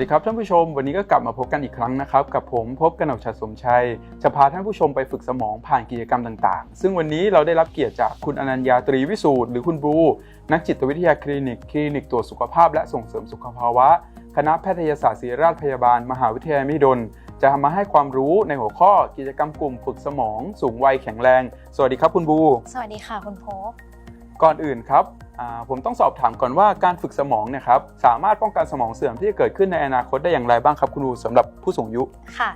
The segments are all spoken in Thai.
วัสดีครับท่านผู้ชม วันนี้ก็กลับมาพบกันอีกครั้งนะครับ กับผมพบกันกชัดสมชัย จะพาท่านผู้ชมไปฝึกสมองผ่านกิจกรรมต่างๆ ซึ่งวันนี้เราได้รับเกียรติจากคุณอนัญญาตรีวิสูตรหรือคุณบลูนักจิตวิทยาคลินิกคลินิกตรวจสุขภาพและส่งเสริมสุขภาวะ คณะแพทยศาสตร์ศิริราชพยาบาล มหาวิทยาลัยมหิดล จะมาให้ความรู้ในหัวข้อกิจกรรมกลุ่มฝึกสมอง สูงวัยแข็งแรง สวัสดีครับคุณบู สวัสดีค่ะคุณพบ ก่อนอื่นครับผมต้องสอบถามก่อนว่าการฝึกสมองเนี่ยครับสามารถป้องกันสมองเสื่อมที่จะเกิดขึ้นในอนาคตได้อย่างไรบ้างครับคุณครูสำหรับผู้สูงอายุค่ะ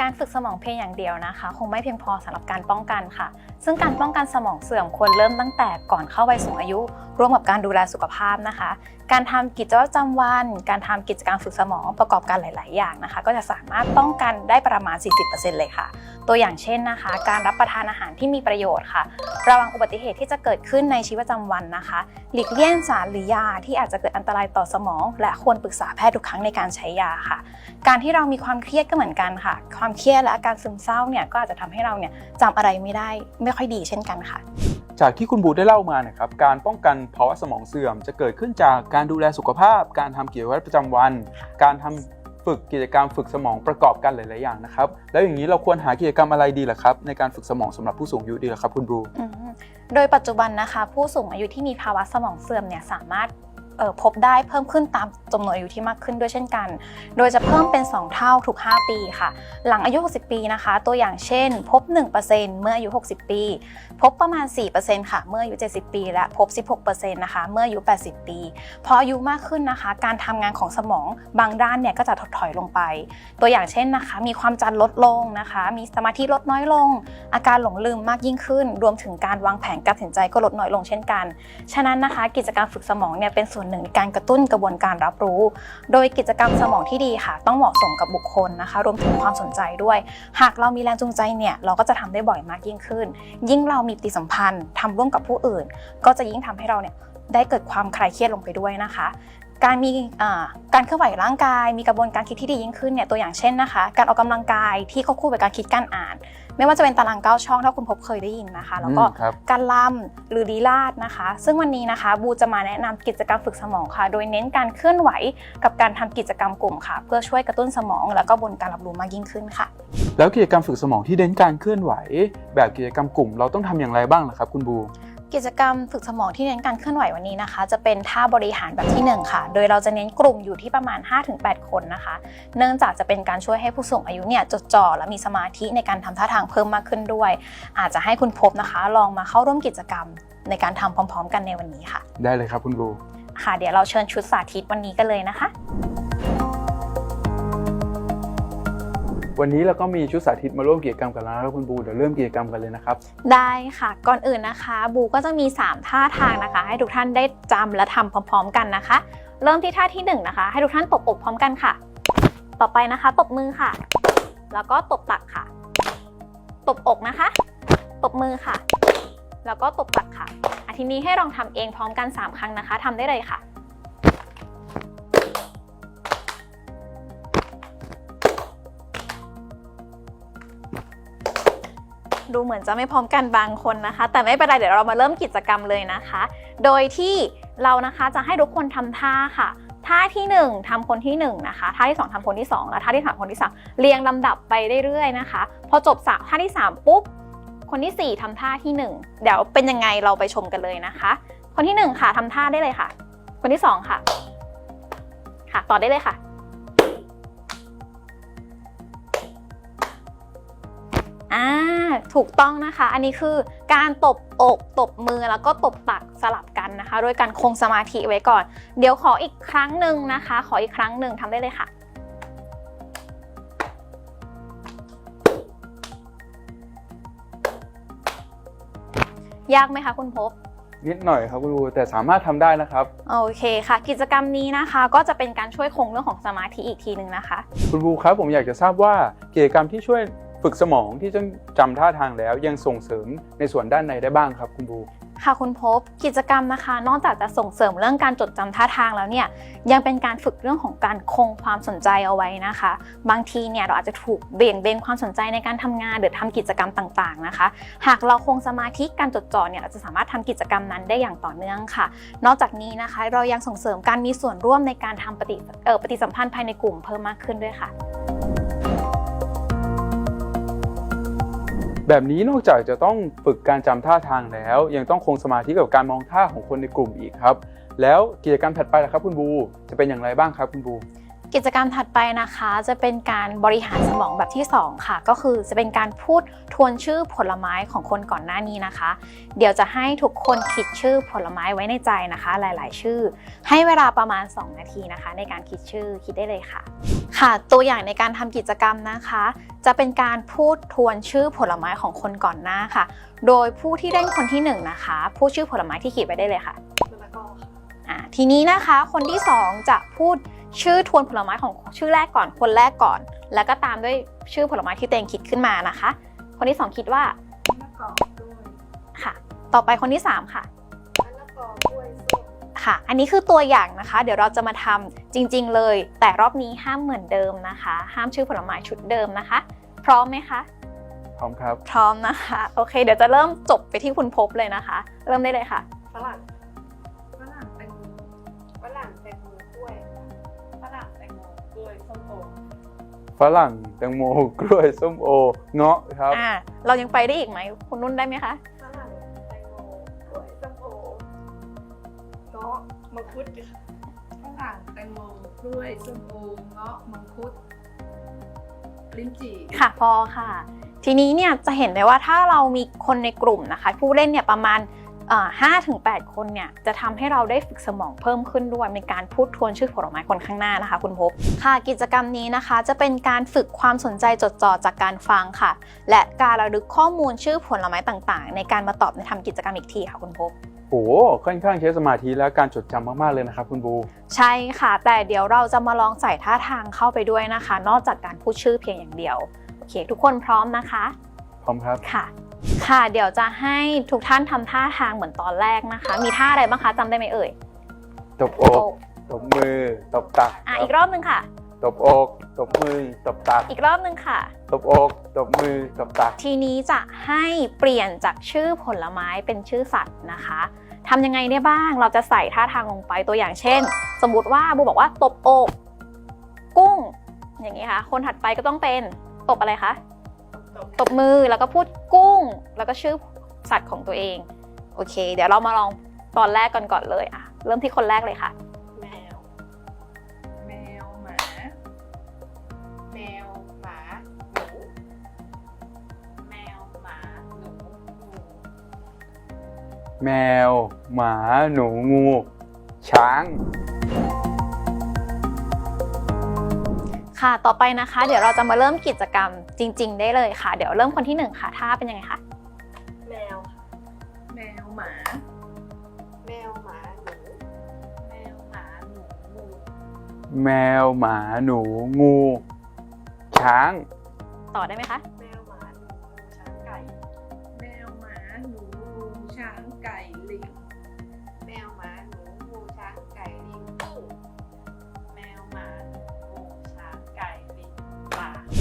การฝึกสมองเพียงอย่างเดียวนะคะ คงไม่เพียงพอสำหรับการป้องกันค่ะ ซึ่งการป้องกันสมองเสื่อมควรเริ่มตั้งแต่ก่อนเข้าวัยสูงอายุ ร่วมกับการดูแลสุขภาพนะคะ การทำกิจวัตรประจำวัน การทำกิจกรรมฝึกสมองประกอบกันหลาย ๆ อย่างนะคะ ก็จะสามารถป้องกันได้ประมาณ 40%เลยค่ะ ตัวอย่างเช่นนะคะ การรับประทานอาหารที่มีประโยชน์ค่ะ ระวังอุบัติเหตุที่จะเกิดขึ้นในชีวิตประจำวันนะคะ หลีกเลี่ยงสารหรือยาที่อาจจะเกิดอันตรายต่อสมอง และควรปรึกษาแพทย์ทุกครั้งในการใช้ยาค่ะ การที่เรามีความเครียดก็เหมือนกันค่ะ ความเครียดและอาการซึมเศร้าเนี่ยก็อาจจะทำให้เราเนี่ยจำอะไรไม่ได้ไม่ค่อยดีเช่นกันค่ะ จากที่คุณบูได้เล่ามานะครับการป้องกันภาวะสมองเสื่อม จะเกิดขึ้นจากการดูแลสุขภาพ การทำกิจวัตรประจำวัน การทำฝึกกิจกรรมฝึกสมองประกอบกันหลาย ๆ อย่างนะครับ แล้วอย่างนี้เราควรหากิจกรรมอะไรดีล่ะครับ ในการฝึกสมองสำหรับผู้สูงอายุดีล่ะครับคุณบูโดยปัจจุบันนะคะ ผู้สูงอายุที่มีภาวะสมองเสื่อมเนี่ยสามารถพบได้เพิ่มขึ้นตามจำนวนอายุที่มากขึ้นด้วยเช่นกัน โดยจะเพิ่มเป็น 2 เท่าทุก 5 ปีค่ะ หลังอายุ 60 ปีนะคะ ตัวอย่างเช่น พบ 1%เมื่ออายุ 60 ปี พบประมาณ 4%ค่ะ เมื่ออายุ 70 ปี และพบ 16%นะคะ เมื่ออายุ 80 ปี พออายุมากขึ้นนะคะ การทำงานของสมองบางด้านเนี่ยก็จะถดถอยลงไป ตัวอย่างเช่นนะคะ มีความจำลดลงนะคะ มีสมาธิลดน้อยลง อาการหลงลืมมากยิ่งขึ้น รวมถึงการวางแผนการตัดสินใจก็ลดน้อยลงเช่นกัน ฉะนั้นนะคะ กิจกรรมฝึกสมองเนี่ยเป็นส่วนหนึ่งในการกระตุ้นกระบวนการรับรู้ โดยกิจกรรมสมองที่ดีค่ะ ต้องเหมาะสมกับบุคคลนะคะ รวมถึงความสนใจด้วย หากเรามีแรงจูงใจเนี่ยเราก็จะทำได้บ่อยมากยิ่งขึ้น ยิ่งเรามีปฏิสัมพันธ์ทำร่วมกับผู้อื่น ก็จะยิ่งทำให้เราเนี่ยได้เกิดความคลายเครียดลงไปด้วยนะคะ การมีอ่าการเคลื่อนไหวร่างกาย มีกระบวนการคิดที่ดียิ่งขึ้นเนี่ยตัวอย่างเช่นนะคะ การออกกำลังกายที่ควบคู่ไปการคิดการอ่าน ไม่ว่าจะเป็นตารางเก้าช่องถ้าคุณพบเคยได้ยินนะคะ แล้วก็อืมครับการล่ำหรือลีลาดนะคะ ซึ่งวันนี้นะคะบูจะมาแนะนำกิจกรรมฝึกสมองค่ะ โดยเน้นการเคลื่อนไหวกับการทำกิจกรรมกลุ่มค่ะ เพื่อช่วยกระตุ้นสมอง แล้วก็บนการรับรู้มากยิ่งขึ้นค่ะ แล้วกิจกรรมฝึกสมองที่เน้นการเคลื่อนไหว แบบกิจกรรมกลุ่มเราต้องทำอย่างไรบ้างล่ะครับ คุณบลูกิจกรรมฝึกสมองที่เน้นการเคลื่อนไหววันนี้นะคะ จะเป็นท่าบริหารแบบที่หนึ่งค่ะ โดยเราจะเน้นกลุ่มอยู่ที่ประมาณ 5-8 คนนะคะ เนื่องจากจะเป็นการช่วยให้ผู้สูงอายุเนี่ยจดจ่อและมีสมาธิในการทำท่าทางเพิ่มมากขึ้นด้วย อาจจะให้คุณพบนะคะ ลองมาเข้าร่วมกิจกรรมในการทำพร้อม ๆ กันในวันนี้ค่ะ ได้เลยครับคุณบลูค่ะ เดี๋ยวเราเชิญชุดสาธิตวันนี้กันเลยนะคะ วันนี้เราก็มีชุดสาธิตมาร่วมกิจกรรมกันแล้วนะครับคุณบูเดี๋ยวเริ่มกิจกรรมกันเลยนะครับ ได้ค่ะ ก่อนอื่นนะคะ บูก็จะมี 3 ท่าทางนะคะ ให้ทุกท่านได้จำและทำพร้อม ๆ กันนะคะ เริ่มที่ท่าที่ 1 นะคะ ให้ทุกท่านตบอกพร้อมกันค่ะ ต่อไปนะคะตบมือค่ะ แล้วก็ตบตักค่ะ ตบอกนะคะ ตบมือค่ะ แล้วก็ตบตักค่ะอทีนี้ให้ลองทำเองพร้อมกัน 3 ครั้งนะคะทำได้เลยค่ะ ดูเหมือนจะไม่พร้อมกันบางคนนะคะ แต่ไม่เป็นไรเดี๋ยวเรามาเริ่มกิจกรรมเลยนะคะ โดยที่เรานะคะจะให้ทุกคนทำท่าค่ะท่าที่ 1ทำคนที่ 1 นะคะท่าที่ 2ทำคนที่ 2 และท่าที่ 3 คนที่ 3 เรียงลำดับไปเรื่อยๆนะคะ พอจบสามท่าที่ 3 ปุ๊บ คนที่ 4ทำท่าที่ 1 เดี๋ยวเป็นยังไงเราไปชมกันเลยนะคะ คนที่ 1 ค่ะทำท่าได้เลยค่ะ คนที่ 2 ค่ะ ค่ะต่อได้เลยค่ะ ถูกต้องนะคะ อันนี้คือการตบอกตบมือแล้วก็ตบตักสลับกันนะคะ โดยการคงสมาธิไว้ก่อน เดี๋ยวขออีกครั้งหนึ่งนะคะ ขออีกครั้งหนึ่งทำได้เลยค่ะยากไหมคะคุณพบนิดหน่อยครับคุณบลูแต่สามารถทำได้นะครับ โอเคค่ะ กิจกรรมนี้นะคะ ก็จะเป็นการช่วยคงเรื่องของสมาธิอีกทีหนึ่งนะคะ คุณบลูครับผมอยากจะทราบว่ากิจกรรมที่ช่วย ฝึกสมองที่จะจำท่าทางแล้วยังส่งเสริมในส่วนด้านในได้บ้างครับ คุณบู ค่ะคุณพบกิจกรรมนะคะ นอกจากจะส่งเสริมเรื่องการจดจำท่าทางแล้วเนี่ยยังเป็นการฝึกเรื่องของการคงความสนใจเอาไว้นะคะ บางทีเนี่ยเราอาจจะถูกเบี่ยงเบนความสนใจในการทำงานหรือทำกิจกรรมต่างๆนะคะ หากเราคงสมาธิการจดจ่อเนี่ยเราจะสามารถทำกิจกรรมนั้นได้อย่างต่อเนื่องค่ะ นอกจากนี้นะคะเรายังส่งเสริมการมีส่วนร่วมในการทำปฏิเอ่อปฏิสัมพันธ์ภายในกลุ่มเพิ่มมากขึ้นด้วยค่ะ แบบนี้นอกจากจะต้องฝึกการจำท่าทางแล้ว ยังต้องคงสมาธิกับการมองท่าของคนในกลุ่มอีกครับ แล้วกิจกรรมถัดไปล่ะครับคุณบูจะเป็นอย่างไรบ้างครับคุณบู กิจกรรมถัดไปนะคะจะเป็นการบริหารสมองแบบที่ 2 ค่ะ ก็คือจะเป็นการพูดทวนชื่อผลไม้ของคนก่อนหน้านี้นะคะ เดี๋ยวจะให้ทุกคนคิดชื่อผลไม้ไว้ในใจนะคะ หลาย ๆ ชื่อ ให้เวลาประมาณ 2 นาทีนะคะ ในการคิดชื่อคิดได้เลยค่ะ ค่ะ ตัวอย่างในการทำกิจกรรมนะคะ จะเป็นการพูดทวนชื่อผลไม้ของคนก่อนหน้าค่ะ โดยผู้ที่เล่นคนที่หนึ่งนะคะพูดชื่อผลไม้ที่ขีดไว้ได้เลยค่ะมะละกอค่ะอ่าทีนี้นะคะคนที่สองจะพูด ชื่อทวนผลไม้ของชื่อแรกก่อนคนแรกก่อน แล้วก็ตามด้วยชื่อผลไม้ที่ตัวเองคิดขึ้นมานะคะ คนที่สองคิดว่ามะละกอด้วยค่ะ ต่อไปคนที่สามค่ะมะละกอกล้วยส้มค่ะ อันนี้คือตัวอย่างนะคะ เดี๋ยวเราจะมาทำจริง ๆ เลย แต่รอบนี้ห้ามเหมือนเดิมนะคะ ห้ามชื่อผลไม้ชุดเดิมนะคะ พร้อมไหมคะพร้อมครับ พร้อมนะคะ โอเค เดี๋ยวจะเริ่มจบไปที่คุณพบเลยนะคะ เริ่มได้เลยค่ะฝรั่ง ฝรั่งแตงโมกล้วยส้มโอ เงาะครับ อ่าเรายังไปได้อีกไหมคุณนุ่นได้ไหมคะ ฝรั่งแตงโมกล้วยส้มโอเงาะมังคุดค่ะฝรั่งแตงโมกล้วยส้มโอเงาะมังคุดลิ้นจี่ค่ะพอค่ะ ทีนี้เนี่ยจะเห็นได้ว่าถ้าเรามีคนในกลุ่มนะคะ ผู้เล่นเนี่ยประมาณ ห้าถึงแคนเนี่ยจะทำให้เราได้ฝึกสมองเพิ่มขึ้นด้วยในการพูดทวนชื่อผลไม้คนข้างหน้านะคะคุณพบค่ะกิจกรรมนี้นะคะ จะเป็นการฝึกความสนใจจดจ่อจากการฟังค่ะ และการระลึกข้อมูลชื่อผลไม้ต่างๆ ในการมาตอบในทำกิจกรรมอีกทีค่ะคุณพบโอ้ค่อนข้างใช้สมาธิและการจดจำมาก ๆ เลยนะครับคุณบู ใช่ค่ะ แต่เดี๋ยวเราจะมาลองใส่ท่าทางเข้าไปด้วยนะคะ นอกจากการพูดชื่อเพียงอย่างเดียว โอเค ทุกคนพร้อมนะคะ พร้อมครับค่ะ ค่ะ เดี๋ยวจะให้ทุกท่านทำท่าทางเหมือนตอนแรกนะคะ มีท่าอะไรบ้างคะจำได้ไหมเอ่ย ตบอก ตบมือ ตบตักอะคอีบกรอบหนึงค่ะ ตบอก ตบมือ ตบตัก อีกรอบหนึงค่ะ ตบอก ตบมือ ตบตัก ทีนี้จะให้เปลี่ยนจากชื่อผลไม้เป็นชื่อสัตว์นะคะทำยังไงได้บ้าง เราจะใส่ท่าทางลงไปตัวอย่างเช่น สมมุติว่าบูบอกว่าตบอก กุ้ง อย่างนี้ค่ะ คนถัดไปก็ต้องเป็นตบอะไรคะ ตบตบมือแล้วก็พูดกุ้ง แล้วก็ชื่อสัตว์ของตัวเอง โอเค เดี๋ยวเรามาลองตอนแรกก่อนก่อนเลยอะเริ่มที่คนแรกเลยค่ะ แมว แมวหมา แมวหมาหนูแมวหมาหนูงูแมว หมา หนู งู ช้าง ค่ะ ต่อไปนะคะ เดี๋ยวเราจะมาเริ่มกิจกรรมจริง ๆ ได้เลยค่ะ เดี๋ยวเริ่มคนที่หนึ่งค่ะท่าเป็นยังไงคะแมวค่ะแมวหมา แมวหมาหนูแมวหมาหนูงูแมวหมาหนูงู ช้าง ต่อได้ไหมคะ แมวหมาหนูงูช้างไก่ แมวหมาหนูงูช้างไก่ลิง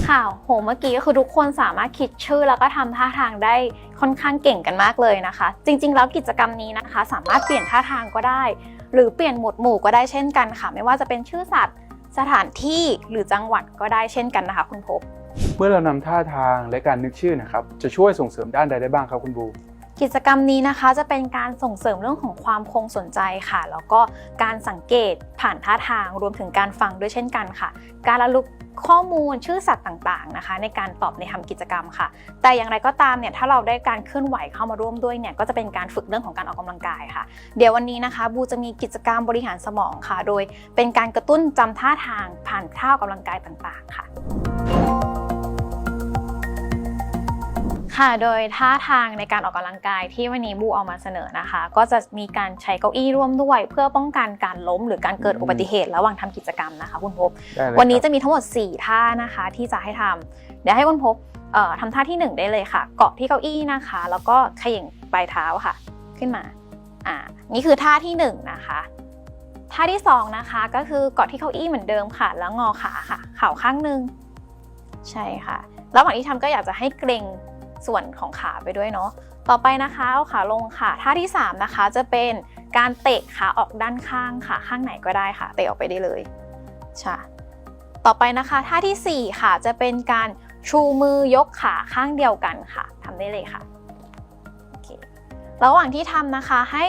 ปลาค่ะโหเมื่อกี้ก็คือทุกคนสามารถคิดชื่อแล้วก็ทำท่าทางได้ค่อนข้างเก่งกันมากเลยนะคะ จริง ๆ แล้วกิจกรรมนี้นะคะ สามารถเปลี่ยนท่าทางก็ได้ หรือเปลี่ยนหมวดหมู่ก็ได้เช่นกันค่ะ ไม่ว่าจะเป็นชื่อสัตว์สถานที่หรือจังหวัดก็ได้เช่นกันนะคะ คุณพบ เมื่อเรานำท่าทางและการนึกชื่อนะครับจะช่วยส่งเสริมด้านใดได้บ้างครับคุณบูกิจกรรมนี้นะคะจะเป็นการส่งเสริมเรื่องของความคงสนใจค่ะ แล้วก็การสังเกตผ่านท่าทางรวมถึงการฟังด้วยเช่นกันค่ะ การระลึก ข้อมูลชื่อสัตว์ต่างๆนะคะ ในการตอบในทำกิจกรรมค่ะ แต่อย่างไรก็ตามเนี่ยถ้าเราได้การเคลื่อนไหวเข้ามาร่วมด้วยเนี่ยก็จะเป็นการฝึกเรื่องของการออกกำลังกายค่ะ เดี๋ยววันนี้นะคะ บูจะมีกิจกรรมบริหารสมองค่ะ โดยเป็นการกระตุ้นจำท่าทางผ่านท่าออกกำลังกายต่างๆ ค่ะ ค่ะ โดยท่าทางในการออกกำลังกายที่วันนี้บูเอามาเสนอนะคะ ก็จะมีการใช้เก้าอี้ร่วมด้วย เพื่อป้องกันการล้มหรือการเกิดอืมอุบัติเหตุระหว่างทำกิจกรรมนะคะ คุณพบได้เลยวันนี้คจะรับมีทั้งหมด 4 ท่านะคะที่จะให้ทำเดี๋ยวให้คุณพบเอ่อทำท่าที่ 1 ได้เลยค่ะ เกาะที่เก้าอี้นะคะ แล้วก็เขย่งปลายเท้าค่ะ ขึ้นมาอ่านี่คือท่าที่หนึ่งนะคะท่าที่สองนะคะก็คือกอดที่เก้าอี้เหมือนเดิมค่ะ แล้วงอขาค่ะเข่าข้างหนึ่งใช่ค่ะ ระหว่างที่ทำก็อยากจะให้เกรง ส่วนของขาไปด้วยเนาะต่อไปนะคะเอาขาลงค่ะท่าที่สามนะคะ จะเป็นการเตะขาออกด้านข้างค่ะข้างไหนก็ได้ค่ะ เตะออกไปได้เลยใช่ต่อไปนะคะท่าทีสี่4 ค่ะ จะเป็นการชูมือยกขาข้างเดียวกันค่ะทำได้เลยค่ะระหว่างที่ทำนะคะให้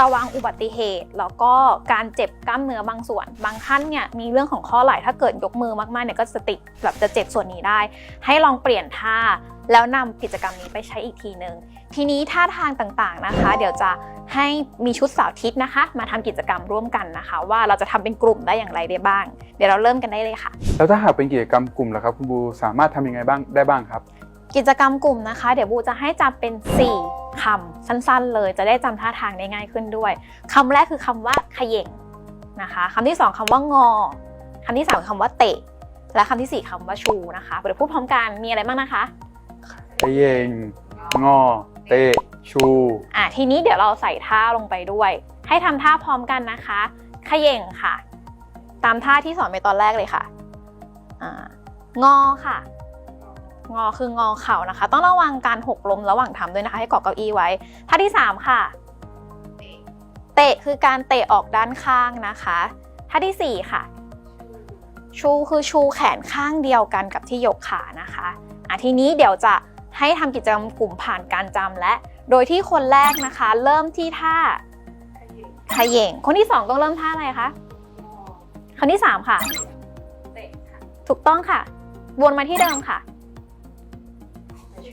ระวังอุบัติเหตุ แล้วก็การเจ็บกล้ามเนื้อบางส่วน บางท่านเนี่ยมีเรื่องของข้อไหล่ถ้าเกิดยกมือมากๆเนี่ยก็จะติดแบบจะเจ็บส่วนนี้ได้ ให้ลองเปลี่ยนท่าแล้วนำกิจกรรมนี้ไปใช้อีกทีหนึ่งทีนี้ท่าทางต่างๆนะคะ เดี๋ยวจะให้มีชุดสาธิตนะคะ มาทำกิจกรรมร่วมกันนะคะ ว่าเราจะทำเป็นกลุ่มได้อย่างไรได้บ้าง เดี๋ยวเราเริ่มกันได้เลยค่ะ แล้วถ้าหากเป็นกิจกรรมกลุ่มล่ะครับคุณบูสามารถทำยังไงบ้างได้บ้างครับ กิจกรรมกลุ่มนะคะ เดี๋ยวบูจะให้จำเป็น 4คำสั้นๆ เลยจะได้จำท่าทางได้ง่ายขึ้นด้วยคำแรกคือคำว่าเขย่งนะคะคำที่สองคำว่างอคำที่สามคำว่าเตะ และคำที่สี่คำว่าชูนะคะเดี๋ยวพูดพร้อมกันมีอะไรบ้างนะคะเขยงงอ เตะ ชูอะทีนี้เดี๋ยวเราใส่ท่าลงไปด้วย ให้ทำท่าพร้อมกันนะคะเขย่งค่ะ ตามท่าที่สอนไปตอนแรกเลยค่ะอ่างอค่ะ งอคืองอเข่านะคะ ต้องระวังการหกล้มระหว่างทำด้วยนะคะ ให้เกาะเก้าอี้ไว้ท่าที่ 3 ค่ะ เตะคือการเตะออกด้านข้างนะคะท่าทีสี่4 ค่ะ ชูคือชูแขนข้างเดียวกันกับที่ยกขานะคะอะทีนี้เดี๋ยวจะให้ทำกิจกรรมกลุ่มผ่านการจำและ โดยที่คนแรกนะคะ เริ่มที่ท่าขยิบเขย่งคนที่สองต้องเริ่มท่าอะไรคะงอคนที่สามค่ะเตะค่ะ ถูกต้องค่ะ วนมาที่เดิมค่ะ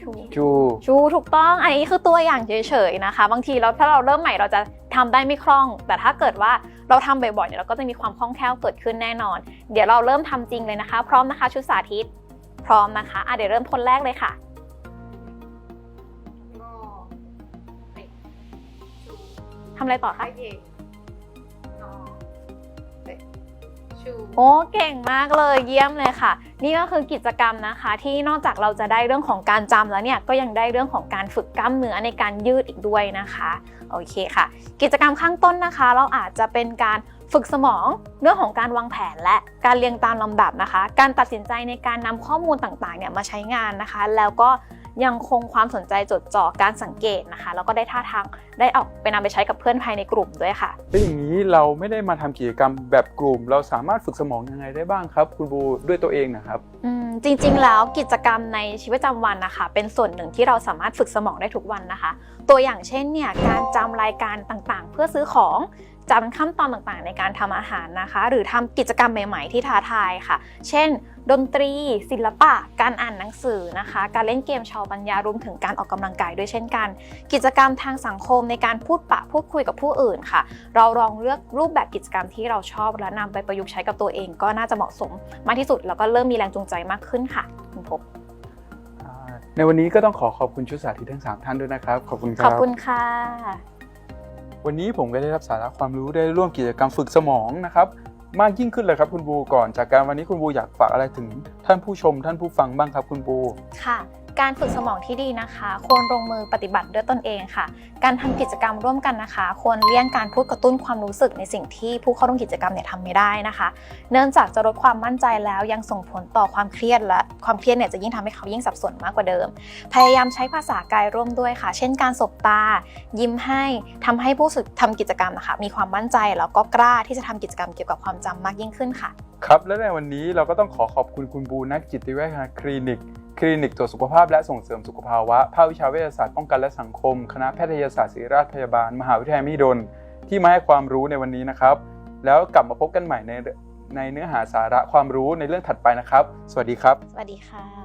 ชูชูชูถูกต้องอันนี้คือตัวอย่างเฉยๆนะคะ บางทีเราถ้าเราเริ่มใหม่เราจะทำได้ไม่คล่อง แต่ถ้าเกิดว่าเราทำบ่อยๆเนี่ยเราก็จะมีความคล่องแคล่วเกิดขึ้นแน่นอน เดี๋ยวเราเริ่มทำจริงเลยนะคะ พร้อมนะคะ ชุดสาธิต พร้อมนะคะอะเดี๋ยวเริ่มคนแรกเลยค่ะงอเตะชูทำอะไรต่อขคะ โอ้เก่งมากเลยเยี่ยมเลยค่ะ นี่ก็คือกิจกรรมนะคะ ที่นอกจากเราจะได้เรื่องของการจำแล้วเนี่ยก็ยังได้เรื่องของการฝึกกล้ามเนื้อในการยืดอีกด้วยนะคะโอเคค่ะ กิจกรรมข้างต้นนะคะ เราอาจจะเป็นการฝึกสมองเรื่องของการวางแผนและการเรียงตามลำดับนะคะ การตัดสินใจในการนำข้อมูลต่างๆเนี่ยมาใช้งานนะคะ แล้วก็ ยังคงความสนใจจดจ่อการสังเกตนะคะ แล้วก็ได้ท่าทางได้ออกไปนำไปใช้กับเพื่อนภายในกลุ่มด้วยค่ะแล้วอย่างนี้เราไม่ได้มาทำกิจกรรมแบบกลุ่ม เราสามารถฝึกสมองยังไงได้บ้างครับ คุณบูด้วยตัวเองนะครับอืมจริงๆ แล้วกิจกรรมในชีวิตประจำวันนะคะ เป็นส่วนหนึ่งที่เราสามารถฝึกสมองได้ทุกวันนะคะ ตัวอย่างเช่นเนี่ยการจำรายการต่างๆ เพื่อซื้อของจำขั้นตอนต่างๆ ในการทำอาหารนะคะ หรือทำกิจกรรมใหม่ ๆ ที่ท้าทายค่ะ เช่น ดนตรี ศิลปะ การอ่านหนังสือนะคะ การเล่นเกมชาวปัญญารวมถึงการออกกำลังกายด้วยเช่นกัน กิจกรรมทางสังคมในการพูดปะพูดคุยกับผู้อื่นค่ะ เราลองเลือกรูปแบบกิจกรรมที่เราชอบ และนำไปประยุกต์ใช้กับตัวเอง ก็น่าจะเหมาะสมมากที่สุดแล้วก็เริ่มมีแรงจูงใจมากขึ้นค่ะคุณพบอ่าในวันนี้ก็ต้องขอขอบคุณชุดสาธิตทั้ง 3 ท่านด้วยนะครับ ขอบคุณคขรัอบบคุณค่ะ วันนี้ผมก็ได้รับสาระความรู้ได้ร่วมกิจกรรมฝึกสมองนะครับ มากยิ่งขึ้นเลยครับคุณบูก่อนจากการวันนี้คุณบูอยากฝากอะไรถึง ท่านผู้ชมท่านผู้ฟังบ้างครับคุณบูค่ะ การฝึกสมองที่ดีนะคะ ควรลงมือปฏิบัติด้วยตนเองค่ะ การทำกิจกรรมร่วมกันนะคะ ควรเลี่ยงการพูดกระตุ้นความรู้สึกในสิ่งที่ผู้เข้าร่วมกิจกรรมเนี่ยทำไม่ได้นะคะ เนื่องจากจะลดความมั่นใจแล้วยังส่งผลต่อความเครียดและความเครียดเนี่ยจะยิ่งทำให้เขายิ่งสับสนมากกว่าเดิม พยายามใช้ภาษากายร่วมด้วยค่ะ เช่น การสบตา ยิ้มให้ทำให้ผู้สึกทำกิจกรรมนะคะ มีความมั่นใจแล้วก็กล้าที่จะทำกิจกรรมเกี่ยวกับความจำมากยิ่งขึ้นค่ะ ครับและในวันนี้เราก็ต้องขอขอบคุณคุณบูนักจิตเวชคลินิก คลินิกตรวจสุขภาพและส่งเสริมสุขภาวะ ภาควิชาเวชศาสตร์ป้องกันและสังคม คณะแพทยศาสตร์ศิริราชพยาบาล มหาวิทยาลัยมหิดล ที่มาให้ความรู้ในวันนี้นะครับ แล้วกลับมาพบกันใหม่ในในเนื้อหาสาระความรู้ในเรื่องถัดไปนะครับ สวัสดีครับ สวัสดีค่ะ